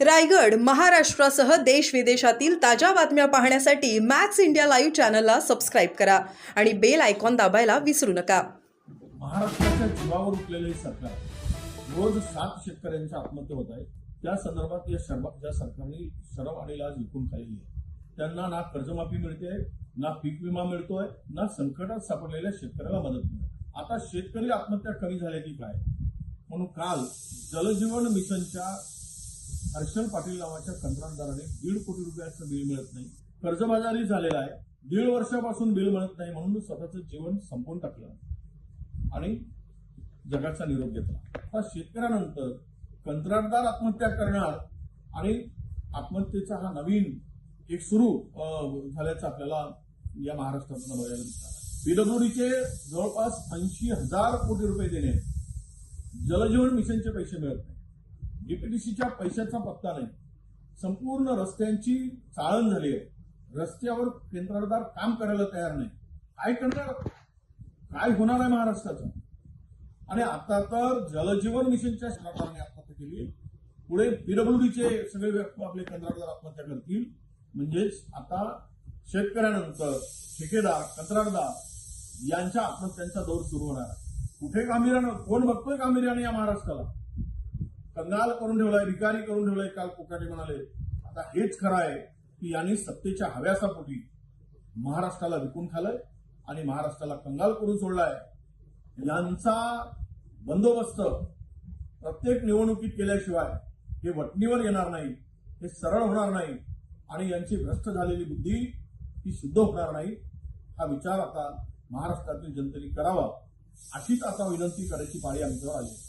रायगड महाराष्ट्रासह देश विदेशातील ताज्या बातम्या पाहण्यासाठी मॅक्स इंडिया लाईव्ह चॅनलला सबस्क्राईब करा आणि बेल आयकॉन दाबायला विसरू नका. महाराष्ट्राच्या जीवावर उठलेलं सरकार रोज सात शेतकऱ्यांच्या आत्महत्या होत आहेत त्या संदर्भात या शर्मा ज्या सरकारने शरम आणि लाज विकून खाल्ली आहे त्यांना ना कर्जमाफी मिळते ना पीक विमा मिळतोय ना संकटात सापडलेल्या शेतकऱ्याला मदत मिळते. आता शेतकरी आत्महत्या कमी झाल्या की काय? म्हणून काल जलजीवन मिशनच्या हर्षल पाटील नावाच्या कंत्राटदाराने दीड कोटी रुपयाचं बिल मिळत नाही. कर्जबाजारी झालेला आहे. दीड वर्षापासून बिल मिळत नाही म्हणून स्वतःचं जीवन संपवून टाकलं. आणि जगाचा निरोप घेतला. आता शेतकऱ्यानंतर कंत्राटदार आत्महत्या करणार आणि आत्महत्येचा हा नवीन एक सुरू झाल्याचं आपल्याला या महाराष्ट्रातून बघायला मिळतात पीडब्ल्यूडीचे जवळपास ऐंशी हजार कोटी रुपये देणे. जलजीवन मिशनचे पैसे मिळत नाही. डीपीडीसीच्या पैशाचा पत्ता नाही. संपूर्ण रस्त्यांची चाळण झाली आहे. रस्त्यावर केंद्रदार काम करायला तयार नाही. काय करणार? काय होणार आहे महाराष्ट्राचं? आणि आता तर जलजीवन मिशनच्या सरकारने आत्महत्या केली पुढे पीडब्ल्यूडीचे सगळे व्यक्ती आपले कंत्राटदार आत्महत्या करतील. म्हणजेच आता शेतकऱ्यानंतर ठेकेदार कंत्राटदार यांच्या आत्महत्यांचा दौर सुरू होणार आहे. कुठे गांभीर्यानं कोण बघतोय गांभीर्याने या महाराष्ट्राला? कंगाल करून ठेवलाय भिकारी करून ठेवलाय काल कोकाटे म्हणाले आता हेच खरं आहे की यांनी सत्तेच्या हव्यासापोटी महाराष्ट्राला विकून खालंय आणि महाराष्ट्राला कंगाल करून सोडलाय यांचा बंदोबस्त प्रत्येक निवडणुकीत केल्याशिवाय हे वटणीवर येणार नाही हे सरळ होणार नाही आणि यांची भ्रष्ट झालेली बुद्धी ही शुद्ध होणार नाही हा विचार आता महाराष्ट्रातील जनतेने करावा अशीच आता विनंती करायची पाळी आमच्यावर आली आहे.